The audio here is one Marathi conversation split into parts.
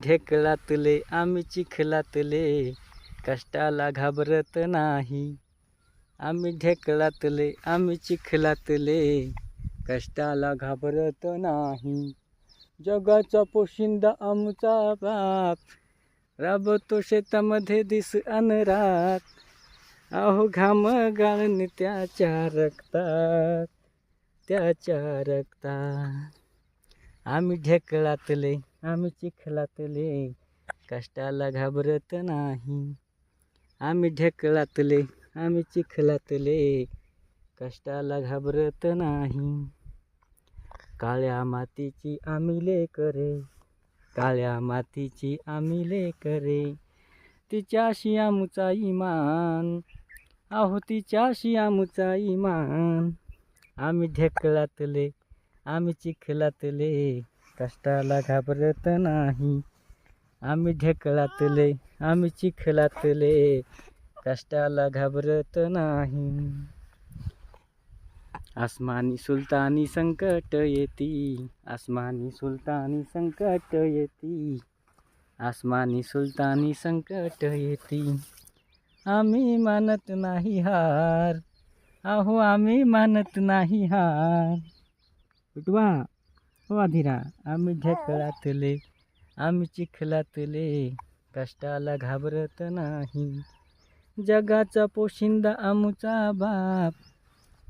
ढेकळातले आम्ही चिखलातले. कष्टाला घाबरत नाही. आम्ही ढेकळातले आम्ही चिखलातले. कष्टाला घाबरत नाही. जगाचा पोशिंदा आमचा बाप. राबतो शेतामध्ये दिस अनरात अहो घाम गाळण त्याच्या रक्तात. त्याच्या रक्तात. आम्ही ढेकळातले आम्ही चिखलातले कष्टाला घाबरत नाही. आम्ही ढेकळातले आम्ही चिखलातले कष्टाला घाबरत नाही. काळ्या मातीची आम्ही लेकरे काळ्या मातीची आम्ही लेकरे तिच्याशी आमचा इमान आहो तिच्याशी आमचा इमान. आम्ही ढेकळातले आम्ही चिखलातले कष्टाला घाबरत नाही. आम्ही ढेकळातले आम्ही चिखलातले. कष्टाला घाबरत नाही. आसमानी सुलतानी संकट येती. आसमानी सुलतानी संकट येती. आसमानी सुलतानी संकट येती. आम्ही मानत नाही हार. अहो आम्ही मानत नाही हार. उठवा. अधीरा आम्ही ढेकळातले आम्ही चिखलातले. कष्टाला घाबरत नाही. जगाचा पोशिंदा आमचा बाप.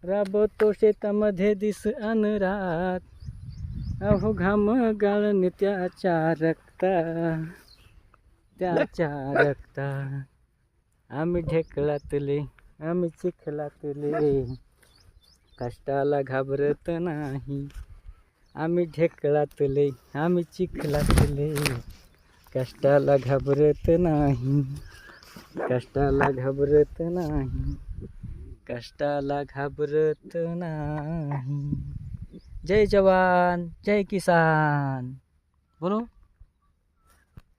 राबतो शेतामध्ये दिस अनरात अहो घाम गाळण त्याच्या रक्ता. त्याच्या रक्ता. आम्ही ढेकळातले आम्ही चिखलातले. कष्टाला घाबरत नाही. आम्ही ढेकळातले आम्ही चिखलातले. कष्टाला घाबरत नाही कष्टाला घाबरत नाही कष्टाला घाबरत नाही. जय जवान जय किसान. बोलो.